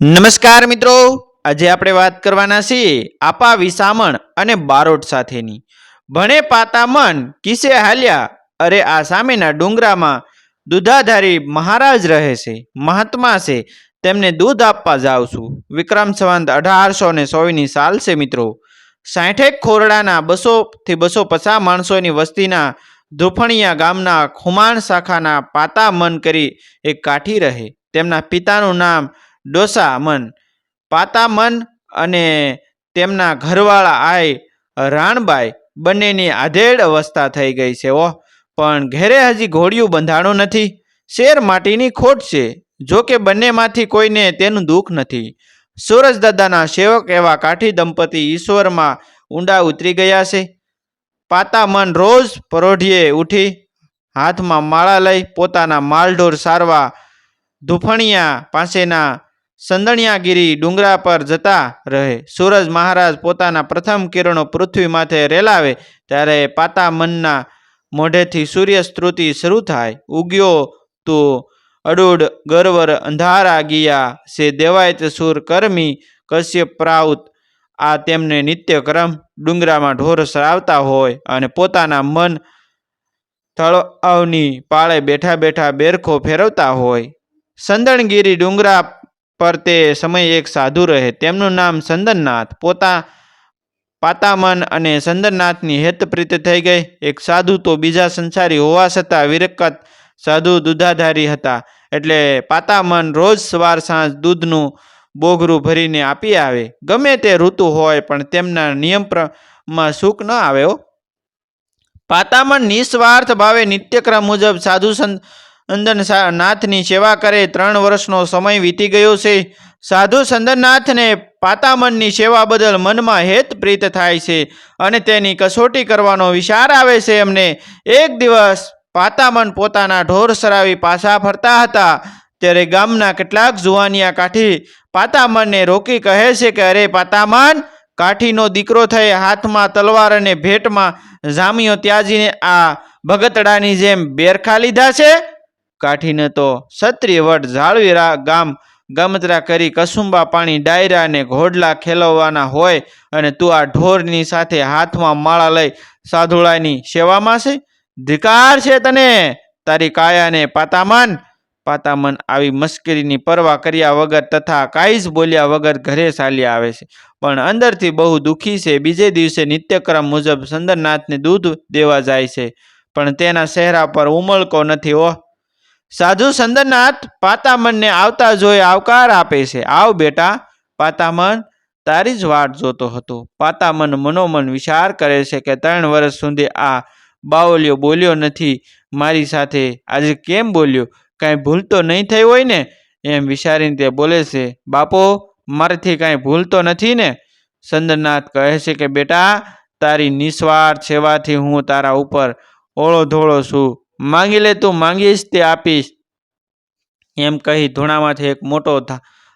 નમસ્કાર મિત્રો. આજે આપણે વાત કરવાના છીએ આપા વિસામણ અને બારોટ સાથેની. ભણે પાતા મન કિસે હાલ્યા? અરે આ સામેના ડુંગરામાં દૂધાધારી મહારાજ રહે છે, મહાત્મા છે, તેમને દૂધ આપવા જાઉં છું. વિક્રમ સંવંત અઢારસો ને સોળની સાલ છે મિત્રો. સાઠેક ખોરડાના બસોથી બસો પચાસ માણસોની વસ્તીના ધુફણિયા ગામના ખુમાણ શાખાના પાતા મન કરી એક કાઠી રહે. તેમના પિતાનું નામ ડોસા મન, પાતા મન અને તેમના ઘરવાળા આય રાણબાઈ બંનેની આધેડ અવસ્થા થઈ ગઈ છે, ઓહ. પણ ઘેરે હજી ઘોડિયું બંધાણું નથી. શેર માટીની ખોટ છે. જો કે બંનેમાંથી કોઈને તેનું દુઃખ નથી. સૂરજદાદાના સેવક એવા કાઠી દંપતી ઈશ્વરમાં ઊંડા ઉતરી ગયા છે. પાતા મન રોજ પરોઢીએ ઉઠી હાથમાં માળા લઈ પોતાના માલઢોર સારવા ધૂફણિયા પાસેના સંદણિયાગીરી ડુંગરા પર જતા રહે. સૂરજ મહારાજ પોતાના પ્રથમ કિરણો પૃથ્વી માથે રેલાવે ત્યારે પાતા મનના મોઢેથી સૂર્ય સ્તુતિ શરૂ થાય. ઉગ્યો તો અડુડ ગરવર અંધારા ગિયા સે દેવાયત સુર કરમી કશ્યપ પ્રાઉત. આ તેમને નિત્યક્રમ ડુંગરામાં ઢોર સરાવતા હોય અને પોતાના મન તળાવની પાળે બેઠા બેઠા બેરખો ફેરવતા હોય. સંદણગીરી ડુંગરા પર તે સમયે એક સાધુ રહે. તેમનું નામ સંદનનાથ. પોતા પાતામન અને સંદનનાથની હેતપ્રીત થઈ ગઈ. એક સાધુ તો બીજા સંસારી હોવા છતાં વિરકત સાધુ દૂધાધારી હતા. એટલે પાતામન રોજ સવાર સાંજ દૂધનું બોઘરું ભરીને આપી આવે. ગમે તે ઋતુ હોય પણ તેમના નિયમમાં સુખ ન આવે પાતામન નિસ્વાર્થ ભાવે નિત્યક્રમ મુજબ સાધુ સંદન સા- નાથની સેવા કરે, ત્રણ વર્ષનો સમય વીતી ગયો છે. સાધુ સંદનનાથને પાતામનની સેવા બદલ મનમાં હેત પ્રીત થાય છે અને તેની કસોટી કરવાનો વિચાર આવે છે એમને. એક દિવસ પાતામન પોતાના ઢોર સરાવી પાછા ફરતા હતા. ત્યારે ગામના કેટલાક જુવાનિયા કાઠી પાતામનને રોકી કહે છે કે, અરે પાતામન, કાઠીનો દીકરો થઈ, હાથમાં તલવાર અને ભેટમાં જામીઓ ત્યાજીને આ ભગતડાની જેમ બેરખા લીધા છે? કાઠીને તો ક્ષત્રિય વટ જાળવી રા- ગામ ગમતરા કરી કસુંબા પાણી ડાયરા અને ઘોડલા ખેલવવાના હોય અને તું આ ઢોરની સાથે હાથમાં માળા લઈ સાધુળાની સેવામાં છે? ધિકાર છે તને. તારી કાયાને પાતામન. પાતામન આવી મશ્કરીની પરવા કર્યા વગર તથા કાંઈ જ બોલ્યા વગર ઘરે ચાલ્યા આવે છે. પણ અંદરથી બહુ દુઃખી છે. બીજે દિવસે નિત્યક્રમ મુજબ સંદરનાથને દૂધ દેવા જાય છે. પણ તેના ચહેરા પર ઉમળકો નથી, ઓહ! સાધુ સંદરનાથ પાતામનને આવતા જોઈ આવકાર આપે છે. આવ બેટા, પાતામન, તારી જ વાટ જોતો હતો. પાતામન મનોમન વિચાર કરે છે કે ત્રણ વર્ષ સુધી આ બાવલિયો બોલ્યો નથી. મારી સાથે આજે કેમ બોલ્યો? કાંઈ ભૂલ તો નહીં થઈ હોય ને? એમ વિચારીને તે બોલે છે. બાપો, મારાથી કાંઈ ભૂલ તો નથી ને? સંદરનાથ કહે છે કે, બેટા, તારી નિસ્વાર્થ સેવાથી હું તારા ઉપર ઓળો ધોળો છું. માંગી લે તું, માંગીશ તે આપીશ. એમ કહી ધૂણામાંથી એક મોટો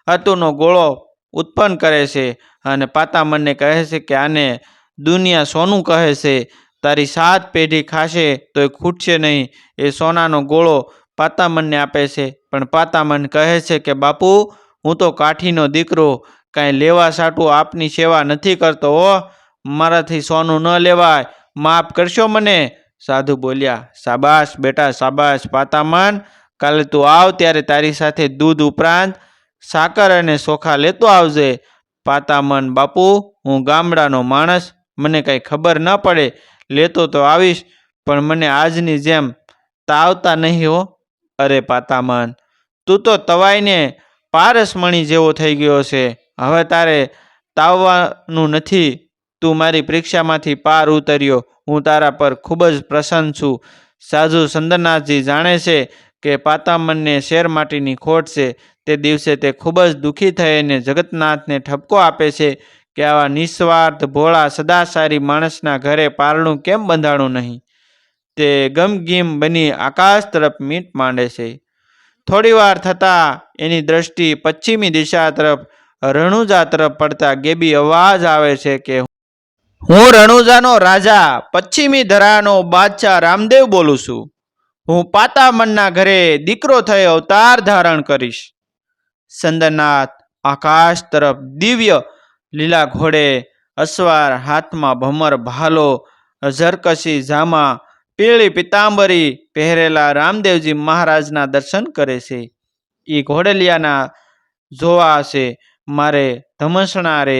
હતુનો ગોળો ઉત્પન્ન કરે છે અને પાતામનને કહે છે કે, આને દુનિયા સોનું કહે છે. તારી સાત પેઢી ખાશે તો એ ખૂટશે નહીં. એ સોનાનો ગોળો પાતામનને આપે છે. પણ પાતામન કહે છે કે, બાપુ, હું તો કાઠીનો દીકરો, કાંઈ લેવા સાટું આપની સેવા નથી કરતો હો. મારાથી સોનું ન લેવાય. માફ કરશો મને. સાધુ બોલ્યા, શાબાશ બેટા, શાબાશ, પાતામન. કાલે તું આવ ત્યારે તારી સાથે દૂધ ઉપરાંત સાકર અને સોખા લેતો આવજે. પાતામન બાપુ, હું ગામડાનો માણસ, મને કંઈ ખબર ન પડે, લેતો તો આવીશ, પણ મને આજની જેમ તાવતા નહીં હો. અરે પાતામન, તું તો તવાઈને પારસમણી જેવો થઈ ગયો છે. હવે તારે તાવવાનું નથી. તું મારી પરીક્ષામાંથી પાર ઉતર્યો. હું તારા પર ખૂબ જ પ્રસન્ન છું. સાધુ સંદરનાથજી જાણે છે કે પાતામનને શેર માટીની ખોટ છે. તે દિવસે તે ખૂબ જ દુઃખી થઈને જગતનાથને ઠપકો આપે છે કે આવા નિસ્વાર્થ ભોળા સદાસારી માણસના ઘરે પારણું કેમ બંધાણું નહીં? તે ગમગીમ બની આકાશ તરફ મીટ માંડે છે. થોડીવાર થતાં એની દ્રષ્ટિ પશ્ચિમી દિશા તરફ, રણુજા તરફ પડતા ગેબી અવાજ આવે છે કે હું રણુજાનો રાજા, પશ્ચિમી ધરાનો બાદશાહ રામદેવ બોલું છું. હું પાતામનના ઘરે દીકરો થઈ અવતાર ધારણ કરીશ. સંદરનાથ આકાશ તરફ દિવ્ય લીલા ઘોડે અસવાર હાથમાં ભમર ભાલો ઝરકશી જામા પીળી પિતાંબરી પહેરેલા રામદેવજી મહારાજના દર્શન કરે છે. એ ઘોડલિયાના જોવા છે મારે ધમસણા રે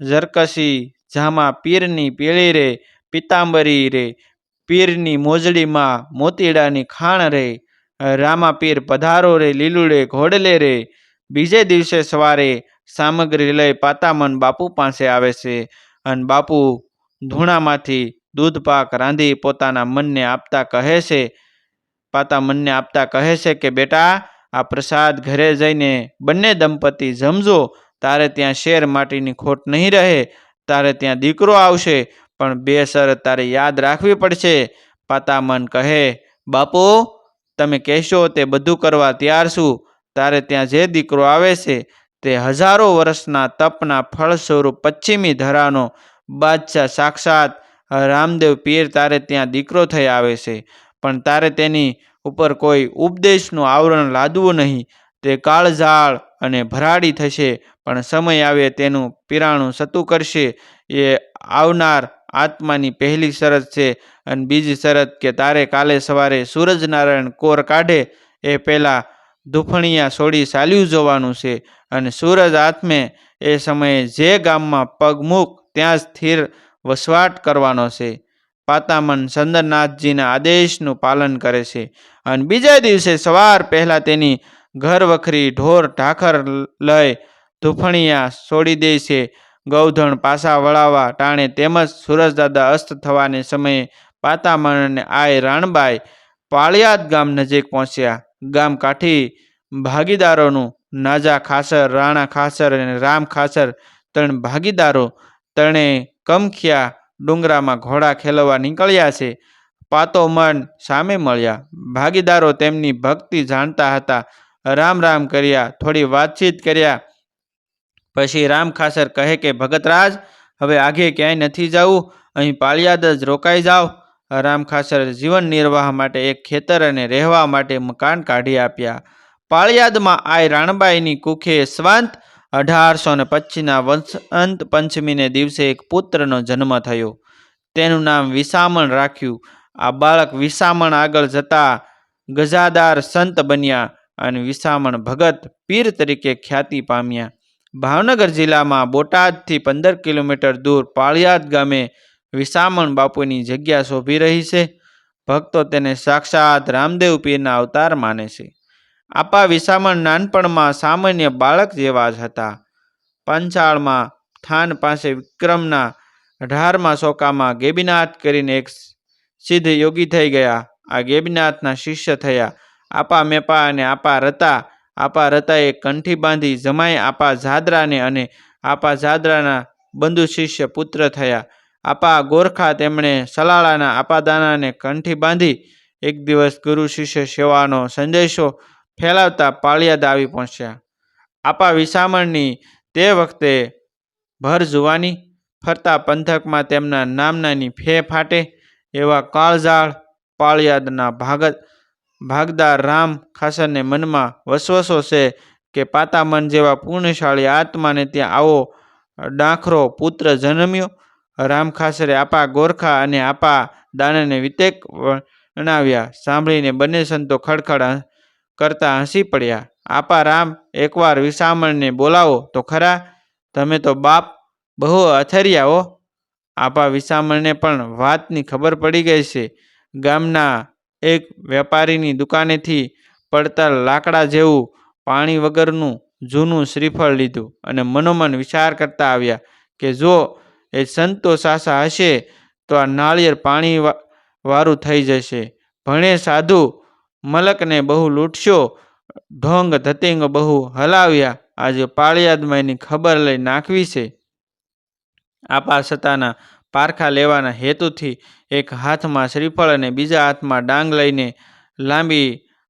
ઝરકશી જામા પીરની પીળી રે, પિતાંબરી રે, પીરની મોજડીમાં મોતીડાની ખાણ રે રામા પીર પધારો રે, લીલુડે ઘોડલે રે, બીજે દિવસે સવારે સામગ્રી લઈ પાતામન બાપુ પાસે આવે છે અને બાપુ ધૂણામાંથી દૂધ પાક રાંધી પોતાના મનને આપતા કહે છે. પાતા મનને આપતા કહે છે કે, બેટા, આ પ્રસાદ ઘરે જઈને બંને દંપતી જમજો, તારે ત્યાં શેર માટીની ખોટ નહીં રહે તારે ત્યાં દીકરો આવશે, પણ બે શરત તારે યાદ રાખવી પડશે. પાતામન કહે, બાપુ, તમે કહેશો તે બધું કરવા તૈયાર છું. તારે ત્યાં જે દીકરો આવે છે તે હજારો વર્ષના તપના ફળ સ્વરૂપ પશ્ચિમી ધરાનો બાદશાહ સાક્ષાત રામદેવ પીર તારે ત્યાં દીકરો થઈ આવે છે. પણ તારે તેની ઉપર કોઈ ઉપદેશનું આવરણ લાદવું નહીં. તે કાળઝાળ અને ભરાડી થશે, પણ સમય આવે તેનું પીરાણું સતું કરશે. એ આવનાર આત્માની પહેલી શરત છે અને બીજી શરત કે તારે કાલે સવારે સૂરજનારાયણ કોર કાઢે, એ પહેલાં દુફણિયા છોડી ચાલ્યું જવાનું છે અને સૂરજ આત્મે એ સમયે જે ગામમાં પગ મૂક ત્યાં સ્થિર વસવાટ કરવાનો છે. પાતામન સંદરનાથજીના આદેશનું પાલન કરે છે અને બીજા દિવસે સવાર પહેલાં તેની ઘર વખરી ઢોર, ઢાખર લઈ ધૂફણિયા છોડી દે છે. ગૌધણ પાસા વળાવા ટાણે તેમજ સૂરજદાદા અસ્ત થવાને સમયે પાતામણ અને આય રાણબાઈ પાળિયાદ ગામ નજીક પહોંચ્યા. ગામ કાઠી ભાગીદારોનું નાજા ખાસર, રાણા ખાસર અને રામ ખાસર ત્રણ ભાગીદારો ત્રણે કમખ્યા ડુંગરામાં ઘોડા ખેલવા નીકળ્યા છે. પાતો મન સામે મળ્યા. ભાગીદારો તેમની ભક્તિ જાણતા હતા. રામ રામ કર્યા, થોડી વાતચીત કર્યા. પછી રામ ખાસર કહે કે ભગતરાજ હવે આગે ક્યાંય નથી જવું? અહીં પાળિયાદ જ રોકાઈ જાઓ. રામ ખાસર જીવન નિર્વાહ માટે એક ખેતર અને રહેવા માટે મકાન કાઢી આપ્યા. પાળિયાદમાં આય રાણબાઈની કુખે સ્વાંત, અઢારસો ને પચીસના વસંત પંચમીને દિવસે એક પુત્રનો જન્મ થયો. તેનું નામ વિસામણ રાખ્યું. આ બાળક વિસામણ આગળ જતા ગજાદાર સંત બન્યા. અને વિસામણ ભગત પીર તરીકે ખ્યાતિ પામ્યા. ભાવનગર જિલ્લામાં બોટાદથી પંદર કિલોમીટર દૂર પાળિયાદ ગામે વિસામણ બાપુની જગ્યા શોભી રહી છે. ભક્તો તેને સાક્ષાત રામદેવ પીરના અવતાર માને છે. આપા વિસામણ નાનપણમાં સામાન્ય બાળક જેવા જ હતા. પંચાળમાં થાન પાસે વિક્રમના અઢારમાં સોકામાં ગેબીનાથ કરીને એક સિદ્ધ યોગી થઈ ગયા. આ ગેબીનાથના શિષ્ય થયા. આપા મેપા અને આપા રતા. આપા રતાએ કંઠી બાંધી જમાઈ આપા જાદરાને અને આપા જાદરાના બંધુ શિષ્ય પુત્ર થયા. આપા ગોરખા તેમણે સલાળાના આપાદાનાને કંઠી બાંધી એક દિવસ ગુરુ શિષ્ય સેવાનો સંદેશો ફેલાવતા પાળિયાદ આવી પહોંચ્યા. આપા વિસામણની તે વખતે ભર જુવાની, ફરતા પંથકમાં તેમના નામનાની ફે ફાટે એવા કાળઝાળ પાળિયાદના ભાગત ભાગદાર રામ ખાસરને મનમાં વસવસો છે કે પાતામન જેવા પૂર્ણશાળી આત્માને ત્યાં આવો ડાંખરો પુત્ર જન્મ્યો. રામ ખાસરે આપા ગોરખા અને આપા દાનને વિતેક વણાવ્યા. સાંભળીને બંને સંતો ખડખડ કરતા હસી પડ્યા. આપા રામ, એકવાર વિસામણને બોલાવો તો ખરા. તમે તો બાપ બહુ અથરિયાઓ આપા વિસામણને પણ વાતની ખબર પડી ગઈ છે. ગામના એક વેપારીની દુકાનેથી પડતા લાકડા જેવું પાણી વગરનું જૂનું શ્રીફળ લીધું અને મનોમન વિચાર કરતા આવ્યા કે જો એ સંતો સાસા હશે તો આ નાળિયેર પાણી વારું થઈ જશે. ભણે સાધુ મલકને બહુ લૂંટશો, ઢોંગ ધતિંગ બહુ હલાવ્યા, આજે પાળિયાદમાં એની ખબર લઈ નાખવી છે. આપા સતાના પારખા લેવાના હેતુથી એક હાથમાં શ્રીફળ અને બીજા હાથમાં ડાંગ લઈને લાંબી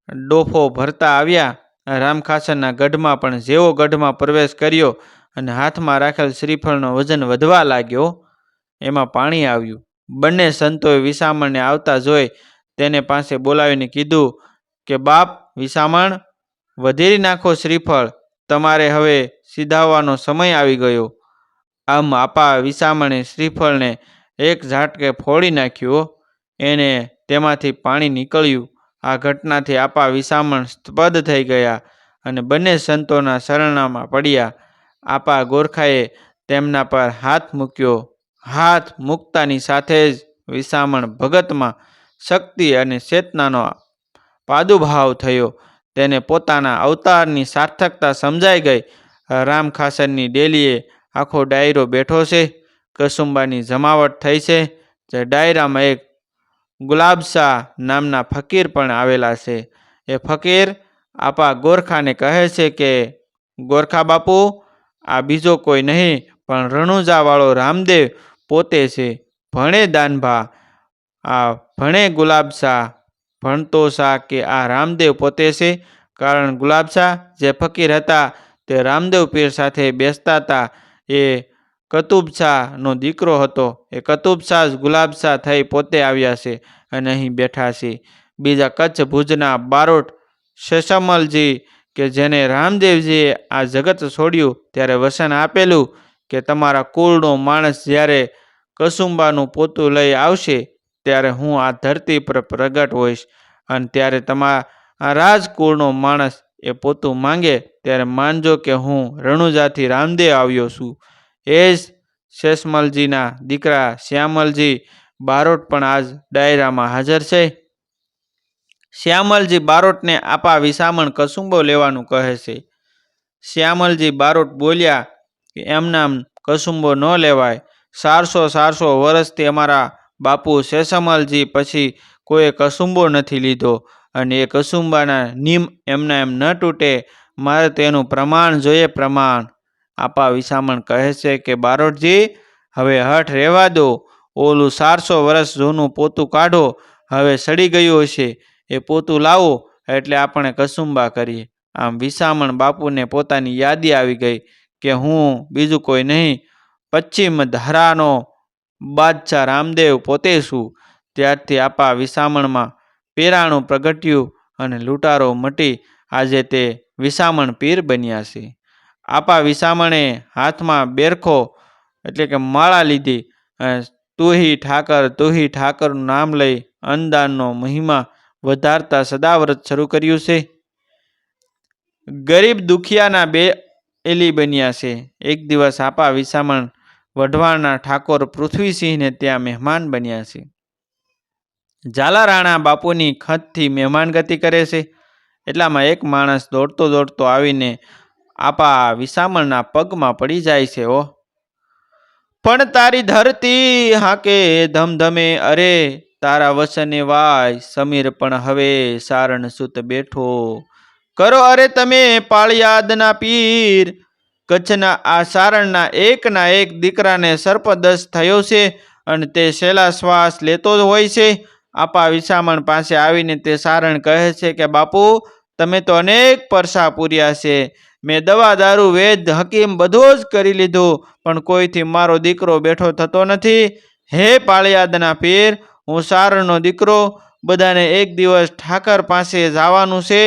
ડોફો ભરતા આવ્યા. રામખાસનના ગઢમાં પણ જેવો ગઢમાં પ્રવેશ કર્યો અને હાથમાં રાખેલ શ્રીફળનો વજન વધવા લાગ્યો, એમાં પાણી આવ્યું. બંને સંતોએ વિસામણને આવતા જોઈ તેને પાસે બોલાવીને કીધું કે, બાપ, વિસામણ? વધેરી નાખો શ્રીફળ. તમારે હવે સીધાવવાનો સમય આવી ગયો. આમ આપા વિસામણે શ્રીફળને એક ઝાટકે ફોડી નાખ્યો. એને તેમાંથી પાણી નીકળ્યું. આ ઘટનાથી આપા વિસામણ સ્તબ્ધ થઈ ગયા અને બંને સંતોના શરણામાં પડ્યા. આપા ગોરખાએ તેમના પર હાથ મૂક્યો. હાથ મૂકતાની સાથે જ વિસામણ ભગતમાં શક્તિ અને ચેતનાનો પાદુભાવ થયો. તેને પોતાના અવતારની સાર્થકતા સમજાઈ ગઈ. રામખાસરની ડેલીએ આખો ડાયરો બેઠો છે. કસુંબાની જમાવટ થઈ છે, જે ડાયરામાં એક ગુલાબશાહ નામના ફકીર પણ આવેલા છે. એ ફકીર આપા ગોરખાને કહે છે કે, ગોરખા બાપુ, આ બીજો કોઈ નહીં, પણ રણુજાવાળો રામદેવ પોતે છે. ભણે દાનભા. આ ભણે ગુલાબશાહ ભણતો શાહ કે આ રામદેવ પોતે છે? કારણ ગુલાબશાહ જે ફકીર હતા, તે રામદેવ પીર સાથે બેસતા હતા. એ કતુબ શાહનો દીકરો હતો. એ કતુબશાહ જ ગુલાબશાહ થઈ પોતે આવ્યા છે અને અહીં બેઠા છે. બીજા કચ્છ ભુજના બારોટ શેષમલજી કે જેને રામદેવજીએ આ જગત છોડ્યું ત્યારે વસન આપેલું કે તમારા કુળનો માણસ જ્યારે કસુંબાનું પોતું લઈ આવશે ત્યારે હું આ ધરતી પર પ્રગટ હોઈશ અને ત્યારે તમારા રાજકુળનો માણસ એ પોતું માંગે ત્યારે માનજો કે હું રણુજાથી રામદેવ આવ્યો છું. એ જ શેષમલજીના દીકરા શ્યામલજી બારોટ પણ આજ ડાયરામાં હાજર છે. શ્યામલજી બારોટને આપા વિસામણ કસુંબો લેવાનું કહે છે. શ્યામલજી બારોટ બોલ્યા કે એમનામ કસુંબો ન લેવાય. સારસો સારસો વર્ષથી અમારા બાપુ શેષમલજી પછી કોઈએ કસુંબો નથી લીધો. અને એ કસુંબાના નિયમ એમના એમ ન તૂટે. મારે તેનું પ્રમાણ જોઈએ પ્રમાણ. આપા વિસામણ કહે છે કે, બારોટજી, હવે હઠ રહેવા દો. ઓલું ચારસો વર્ષ જૂનું પોતું કાઢો. હવે સડી ગયું હશે. એ પોતું લાવો એટલે આપણે કસુંબા કરીએ. આમ વિસામણ બાપુને પોતાની યાદી આવી ગઈ કે, હું બીજું કોઈ નહીં. પશ્ચિમ ધારાનો બાદશાહ રામદેવ પોતે છું. ત્યારથી આપા વિસામણમાં પેરાણું પ્રગટ્યું અને લૂંટારો મટી આજે તે વિસામણ પીર બન્યા છે. આપા વિસામણે હાથમાં બેરખો એટલે કે માળા લીધી તુહી ઠાકર, તુહી ઠાકરનું નામ લઈ અન્નદાનનો મહિમા વધારતા સદાવ્રત શરૂ કર્યું છે. ગરીબ દુખિયાના બે એલી બન્યા છે. એક દિવસ આપા વિસામણ વઢવાણના ઠાકોર પૃથ્વીસિંહને ત્યાં મહેમાન બન્યા છે. ઝાલા રાણા બાપુની ખતથી મહેમાનગતિ કરે છે. એટલામાં એક માણસ દોડતો દોડતો આવીને આપા વિસામણના પગમાં પડી જાય છે ઓ પણ તારી ધરતી હાકે ધમધમે, અરે, તારા વસને વાય, સમીર પણ હવે સારણ સુત બેઠો. કરો અરે તમે પાળિયાદના પીર, કચ્છના આ સારણના એકના એક દીકરાને સર્પદશ થયો છે અને તે છેલ્લા શ્વાસ લેતો જ હોય છે. આપા વિસામણ પાસે આવીને તે સારણ કહે છે કે, બાપુ, તમે તો અનેક પરસા પૂર્યા છે. મેં દવા, દારૂ, વેદ, હકીમ બધું જ કરી લીધું, પણ કોઈથી મારો દીકરો બેઠો થતો નથી. હે પાળિયાદના પીર, હું સારણનો દીકરો, બધાને એક દિવસ ઠાકર પાસે જવાનું છે,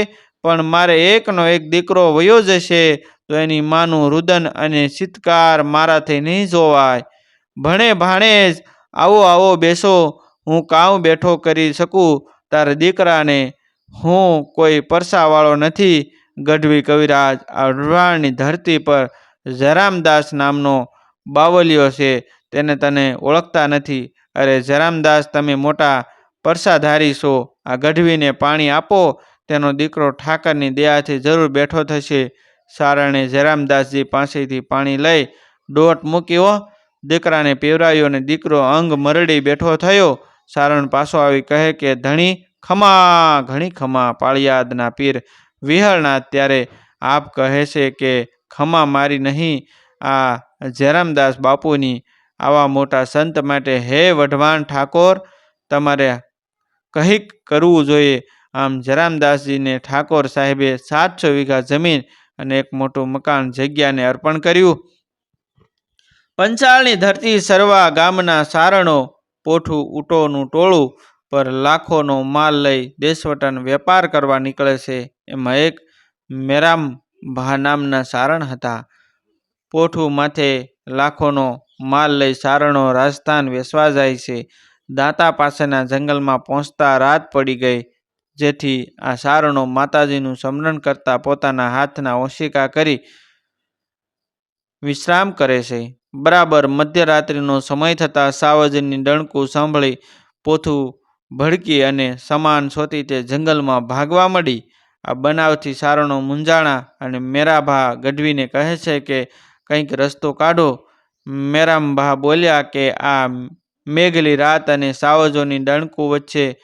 પણ મારે એકનો એક દીકરો વયો જશે, તો એની માનું રુદન અને ચિત્કાર મારાથી નહીં જોવાય. ભણે ભાણે જ આવો આવો બેસો હું કાવ બેઠો કરી શકું? તાર દીકરાને હું કોઈ પરસાવાળો નથી, ગઢવી કવિરાજ. આ અઢવાણની ધરતી પર જરામદાસ નામનો બાવલિયો છે, તેને તને ઓળખતા નથી. અરે જરામદાસ, તમે મોટા પરસાધારી છો. આ ગઢવીને પાણી આપો, તેનો દીકરો ઠાકરની દયાથી જરૂર બેઠો થશે. સારણે જરામદાસજી પાસેથી પાણી લઈ ડોટ મૂક્યો. દીકરાને પીવરાયો અને દીકરો અંગ મરડી બેઠો થયો. સારણ પાછો આવી કહે કે, ધણી, ખમા, ઘણી ખમા, પાળિયાદના પીર વિહળના ત્યારે આપ કહે છે કે, ખમા મારી નહીં, આ જયરામદાસ બાપુની આવા મોટા સંત માટે હે વઢવાણ ઠાકોર, તમારે કંઈક કરવું જોઈએ. આમ જરામદાસજીને ઠાકોર સાહેબે સાતસો વીઘા જમીન અને એક મોટું મકાન જગ્યાને અર્પણ કર્યું. પંચાળની ધરતી સરવા ગામના સારણો પોઠું, ઊંટોનું ટોળું પર લાખોનો માલ લઈ દેશવટન વેપાર કરવા નીકળે છે. એમાં એક મેરામ ભા નામના સારણ હતા. પોઠું માથે લાખોનો માલ લઈ સારણો રાજસ્થાન વેસવા જાય છે. દાંતા પાસેના જંગલમાં પહોંચતા રાત પડી ગઈ, જેથી આ સારણો માતાજીનું સ્મરણ કરતા પોતાના હાથના ઓશિકા કરી વિશ્રામ કરે છે. બરાબર મધ્યરાત્રિનો સમય થતાં સાવજની ડણકું સાંભળી પોથું ભડકી અને સમાન સોતી તે જંગલમાં ભાગવા મળી. આ બનાવથી સારણો મુંજાણા અને મેરાભા ગઢવીને કહે છે કે, કંઈક રસ્તો કાઢો. મેરામભા બોલ્યા કે, આ મેઘલી રાત અને સાવજોની ડણકું વચ્ચે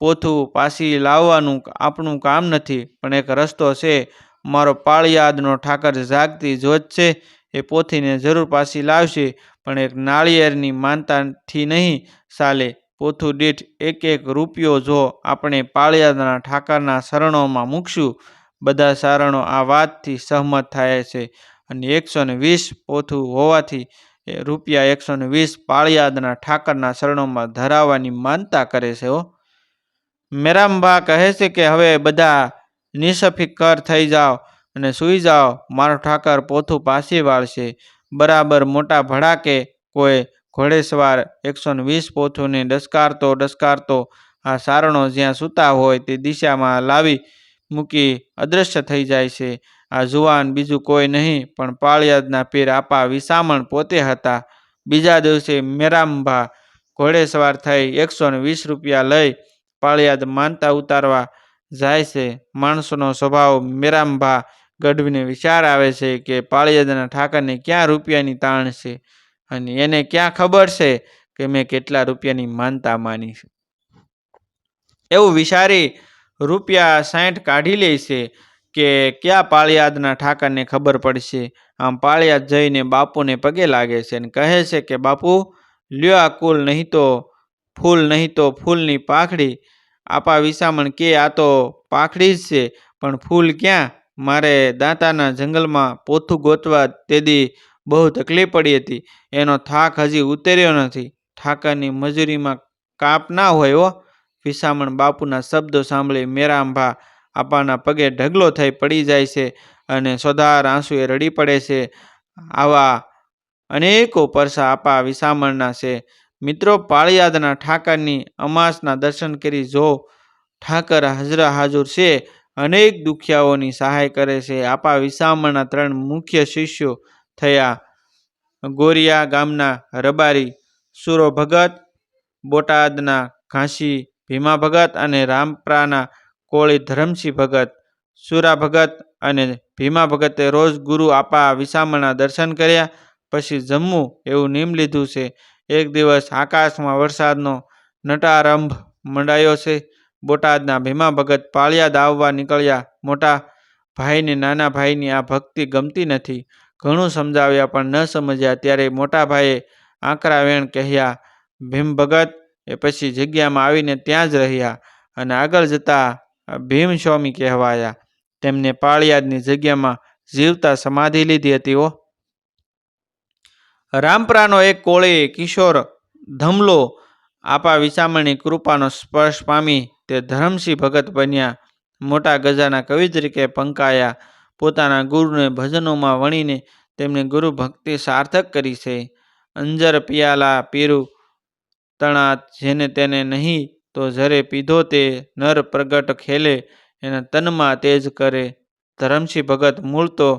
પોથું પાછી લાવવાનું આપણું કામ નથી, પણ એક રસ્તો છે. મારો પાળિયાદનો ઠાકર જાગતી જોત છે. એ પોથીને જરૂર પાછી લાવશે, પણ એક નાળિયેરની માનતાથી નહીં ચાલે. પોથું દીઠ એક એક રૂપિયો જો આપણે પાળિયાદના ઠાકરના શરણોમાં મૂકશું, બધા સારણો આ વાતથી સહમત થાય છે. અને એકસો ને વીસ પોથું હોવાથી એ રૂપિયા એકસો ને વીસ પાળિયાદના ઠાકરના શરણોમાં ધરાવવાની માનતા કરે છે હો. મેરામબા કહે છે કે હવે બધા નિસફિકર થઈ જાઓ. અને સૂઈ જાઓ. મારો ઠાકર પોથું પાછી વાળશે. બરાબર મોટા ભડાકે કોઈ ઘોડેસવાર એકસો વીસ પોથુંને ડસકારતો ડસકારતો આ સારણો જ્યાં સૂતા હોય તે દિશામાં લાવી મૂકી અદૃશ્ય થઈ જાય છે. આ જુવાન બીજું કોઈ નહીં, પણ પાળિયાદના પીર આપા વિસામણ પોતે હતા. બીજા દિવસે મેરામભા ઘોડેસવાર થઈ એકસો વીસ રૂપિયા લઈ પાળિયાદ માનતા ઉતારવા જાય છે. માણસોનો સ્વભાવ મેરામભા ગઢવીને વિચાર આવે છે કે પાળિયાદના ઠાકરને ક્યાં રૂપિયાની તાણ છે? અને એને ક્યાં ખબર છે કે મેં કેટલા રૂપિયાની માનતા માની છે? એવું વિચારી રૂપિયા સાઠ કાઢી લે છે કે ક્યાં પાળિયાદના ઠાકરને ખબર પડશે? આમ પાળિયાદ જઈને બાપુને પગે લાગે છે અને કહે છે કે, બાપુ, લ્યો આ કુલ નહીં તો ફૂલ નહીં તો ફૂલની પાખડી. આપા વિસામણ કે આ તો પાખડી જ છે, પણ ફૂલ ક્યાં? મારે દાંતાના જંગલમાં પોથું ગોતવા તેદી બહુ તકલીફ પડી હતી. એનો થાક હજી ઉતર્યો નથી. ઠાકરની મજૂરીમાં કાપ ના હોય હો. વિસામણ બાપુના શબ્દો સાંભળી મેરાંભા આપાના પગે ઢગલો થઈ પડી જાય છે અને સોધાર આંસુએ રડી પડે છે. આવા અનેકો પરસા આપા વિસામણના છે. મિત્રો, પાળિયાદના ઠાકરની અમાસના દર્શન કરી જો ઠાકર હાજરા હાજર છે અનેક દુખિયાઓની સહાય કરે છે. આપા વિસામણના ત્રણ મુખ્ય શિષ્યો થયા. ગોરિયા ગામના રબારી, સુરો ભગત, બોટાદના ઘાસી ભીમા ભગત અને રામપ્રાના કોળી ધરમસિંહ ભગત. સુરા ભગત અને ભીમા ભગતે રોજ ગુરુ આપા વિસામણના દર્શન કર્યા, પછી જમવું એવું નિયમ લીધું છે. એક દિવસ આકાશમાં વરસાદનો નટારંભ મંડાયો છે. બોટાદના ભીમા ભગત પાળિયાદ આવવા નીકળ્યા. મોટા ભાઈને, નાના ભાઈની આ ભક્તિ ગમતી નથી. ઘણું સમજાવ્યા પણ ન સમજ્યા. ત્યારે મોટા ભાઈએ આંકરા વેણ કહ્યા, ભીમ ભગત. એ પછી જગ્યામાં આવીને ત્યાં જ રહ્યા અને આગળ જતા ભીમ સ્વામી કહેવાયા, તેમને પાળિયાદની જગ્યામાં જીવતા સમાધિ લીધી હતી ઓ રામપરાનો એક કોળી કિશોર ધમલો આપા વિસામણની કૃપાનો સ્પર્શ પામી તે ધરમસિંહ ભગત બન્યા. મોટા ગજાના કવિ તરીકે પંકાયા. પોતાના ગુરુને ભજનોમાં વણીને તેમને ગુરુ ભક્તિ સાર્થક કરી છે. અંજર પિયાલા પીરુ તણા જેને તેને નહીં તો જરે પીધો તે નર પ્રગટ ખેલે, એના તનમાં તેજ કરે. ધરમસિંહ ભગત મૂળ તો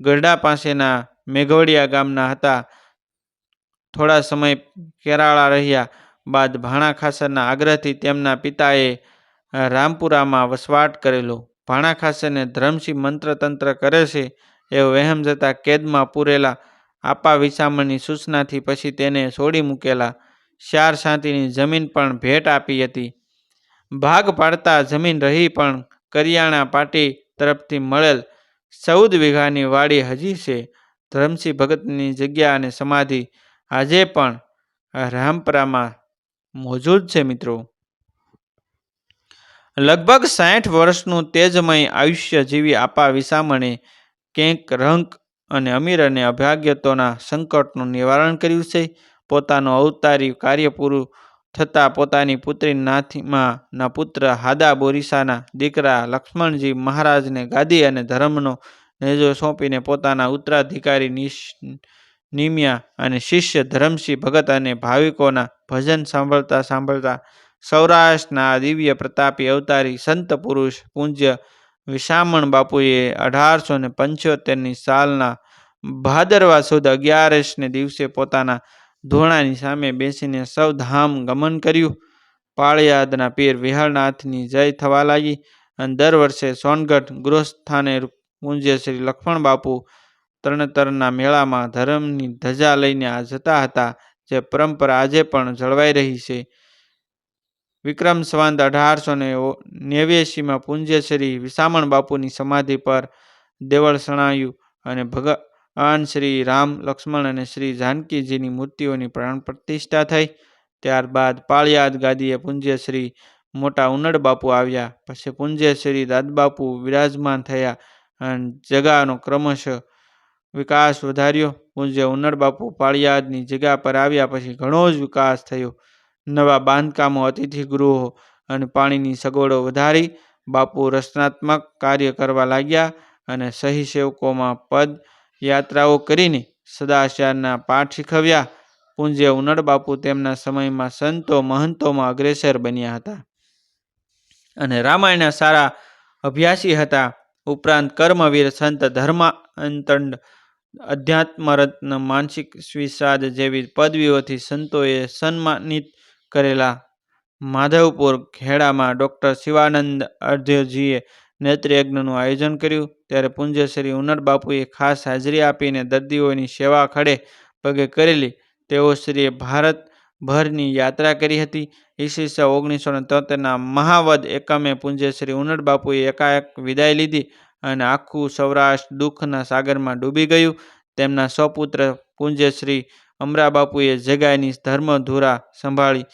ગરડા પાસેના મેઘવડિયા ગામના હતા. થોડા સમય કેરાળા રહ્યા બાદ ભાણા ખાસરના આગ્રહથી તેમના પિતાએ રામપુરામાં વસવાટ કરેલો. ભાણા ખાસેને ધ્રમસિંહ મંત્ર તંત્ર કરે છે, એવો વહેમ જતા કેદમાં પૂરેલા આપા વિસામણની સૂચનાથી પછી તેને છોડી મૂકેલા શાર શાંતિની જમીન પણ ભેટ આપી હતી. ભાગ પાડતા જમીન રહી પણ કરિયાણા પાટી તરફથી મળેલ ચૌદ વીઘાની વાડી હજી છે. ધરમસિંહ ભગતની જગ્યા અને સમાધિ આજે પણ રામપરામાં મોજૂદ છે મિત્રો. લગભગ સાઠ વર્ષનું તેજમય આયુષ્ય જીવી આપા વિસામણે કેંક રંક અને અમીર અને અભાગ્યતોના સંકટનું નિવારણ કર્યું છે. પોતાનું અવતારી કાર્ય પૂરું થતાં પોતાની પુત્રી નાથીમાના પુત્ર હાદા બોરીસાના દીકરા લક્ષ્મણજી મહારાજને ગાદી અને ધર્મનો નેજો સોંપીને પોતાના ઉત્તરાધિકારી નિશ- નિમ્યા અને શિષ્ય ધરમસિંહ ભગત અને ભાવિકોના ભજન સાંભળતા સાંભળતા સૌરાષ્ટ્રના દિવ્ય પ્રતાપી અવતારી સંત પુરુષ પૂજ્ય વિશામણ બાપુએ અઢારસો ને પંચોતેરની સાલના ભાદરવા સુદ અગિયારસને દિવસે પોતાના ધોળાની સામે બેસીને સૌ ધામ ગમન કર્યું. પાળિયાદના પીર વિહળનાથની જય થવા લાગી અને દર વર્ષે સોનગઢ ગૃહસ્થાને પૂજ્ય શ્રી લક્ષ્મણ બાપુ તરણતરના મેળામાં ધર્મની ધજા લઈને જતા હતા, જે પરંપરા આજે પણ જળવાઈ રહી છે. વિક્રમ સંવંત અઢારસો ને નેવ્યાસીમાં પૂંજ્યશ્રી વિસામણ બાપુની સમાધિ પર દેવળ શણાયું અને ભગવાન શ્રી રામ લક્ષ્મણ અને શ્રી જાનકીજીની મૂર્તિઓની પ્રાણ પ્રતિષ્ઠા થઈ. ત્યારબાદ પાળિયાદ ગાદીએ પૂંજ્યશ્રી મોટા ઉનડ બાપુ આવ્યા. પછી પૂંજ્યશ્રી દાદબાપુ વિરાજમાન થયા અને જગાનો ક્રમશઃ વિકાસ વધાર્યો. પૂજ્ય ઉનડ બાપુ પાળિયાદની જગા પર આવ્યા પછી ઘણો જ વિકાસ થયો. નવા બાંધકામો, અતિથિ ગૃહો અને પાણીની સગવડો વધારી બાપુ રચનાત્મક કાર્ય કરવા લાગ્યા અને સહી સેવકોમાં પદ યાત્રાઓ કરીને સદાચારના પાઠ શીખવ્યા. પૂંજ્ય ઉનડ બાપુ તેમના સમયમાં સંતો મહંતોમાં અગ્રેસર બન્યા હતા અને રામાયણના સારા અભ્યાસી હતા. ઉપરાંત કર્મવીર સંત ધર્માંતંડ અધ્યાત્મરત્ન માનસિક સ્વિસાદ જેવી પદવીઓથી સંતોએ સન્માનિત કરેલા. માધવપુર ખેડામાં ડૉક્ટર શિવાનંદ અર્ધ્યજીએ નેત્રયજ્ઞનું આયોજન કર્યું. ત્યારે પૂજ્ય શ્રી ઉનડ બાપુએ ખાસ હાજરી આપીને દર્દીઓની સેવા ખડે પગે કરેલી. તેઓ શ્રીએ ભારતભરની યાત્રા કરી હતી. ઈસવીસન ઓગણીસો ને તોતેરના મહાવદ એકમે પૂજ્ય શ્રી ઉનડ બાપુએ એકાએક વિદાય લીધી અને આખું સૌરાષ્ટ્ર દુઃખના સાગરમાં ડૂબી ગયું. તેમના સૌપુત્ર પૂજ્ય શ્રી અમરા બાપુએ જગાની ધર્મધુરા સંભાળી.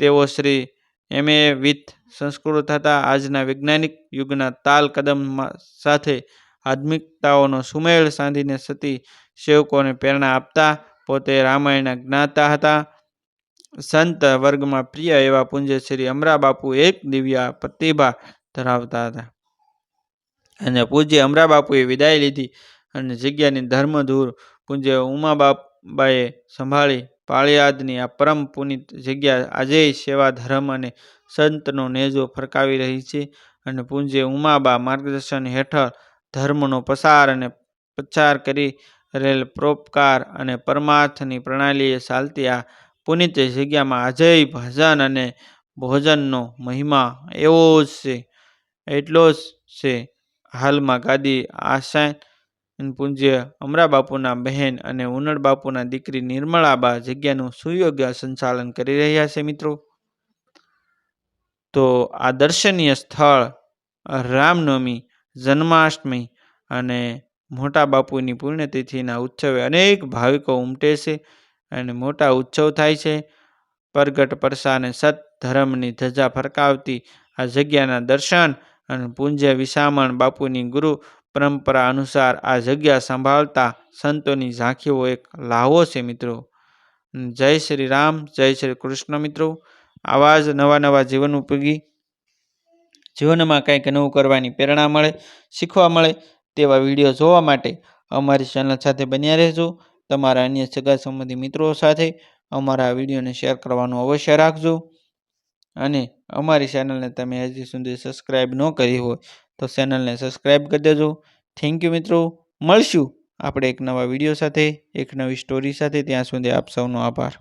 તેઓ Shri M. A. With Sanskrit હતા. આજના વૈજ્ઞાનિક યુગના તાલ કદમ સાથે આધુનિકતાઓનો સુમેળ સાધીને સતી સેવકોને પ્રેરણા આપતા, પોતે રામાયણના જ્ઞાતા હતા. સંત વર્ગમાં પ્રિય એવા પૂંજ્ય શ્રી અમરા બાપુ એક દિવ્ય પ્રતિભા ધરાવતા હતા. અને પૂજ્ય અમરા બાપુએ વિદાય લીધી અને જગ્યાની ધર્મધૂર પૂજ્ય ઉમાબાબાએ સંભાળી પાળિયાદની આ પરમ પુનિત જગ્યા આજે સેવા ધર્મ અને સંતનો નેજો ફરકાવી રહી છે અને પૂંજે ઉમાબા માર્ગદર્શન હેઠળ ધર્મનો પસાર અને પ્રચાર કરી રહેલ પ્રોપકાર અને પરમાર્થની પ્રણાલીએ ચાલતી આ પુનિત જગ્યામાં અજય ભજન અને ભોજનનો મહિમા એવો જ છે, એટલો જ છે. હાલમાં ગાદી આસાન પૂજ્ય અમરા બાપુના બહેન અને ઉનડ બાપુના દીકરી નિર્મળાબા જગ્યાનું સુયોગ્ય સંચાલન કરી રહ્યા છે મિત્રો. તો આ દર્શનીય સ્થળ રામનવમી, જન્માષ્ટમી અને મોટા બાપુની પુણ્યતિથિના ઉત્સવે અનેક ભાવિકો ઉમટે છે અને મોટા ઉત્સવ થાય છે. પરગટ પરસાને સત ધર્મની ધજા ફરકાવતી આ જગ્યાના દર્શન અને પૂજ્ય વિસામણ બાપુની ગુરુ પરંપરા અનુસાર આ જગ્યા સંભાળતા સંતોની ઝાંખીઓ એક લાહવો છે મિત્રો. જય શ્રી રામ, જય શ્રી કૃષ્ણ મિત્રો. આવા જ નવા નવા જીવન ઉપયોગી જીવનમાં કંઈક નવું કરવાની પ્રેરણા મળે, શીખવા મળે તેવા વીડિયો જોવા માટે અમારી ચેનલ સાથે બન્યા રહેજો. તમારા અન્ય સગા સંબંધી મિત્રો સાથે અમારા વિડીયોને શેર કરવાનું અવશ્ય રાખજો. અને અમારી ચેનલને તમે હજી સુધી સબસ્ક્રાઈબ ન કરી હોય તો ચેનલને સબસ્ક્રાઈબ કરી દેજો. થેન્ક યુ મિત્રો. મળશું. આપણે એક નવા વીડિયો સાથે, એક નવી સ્ટોરી સાથે. ત્યાં સુધી આપ સૌનો આભાર.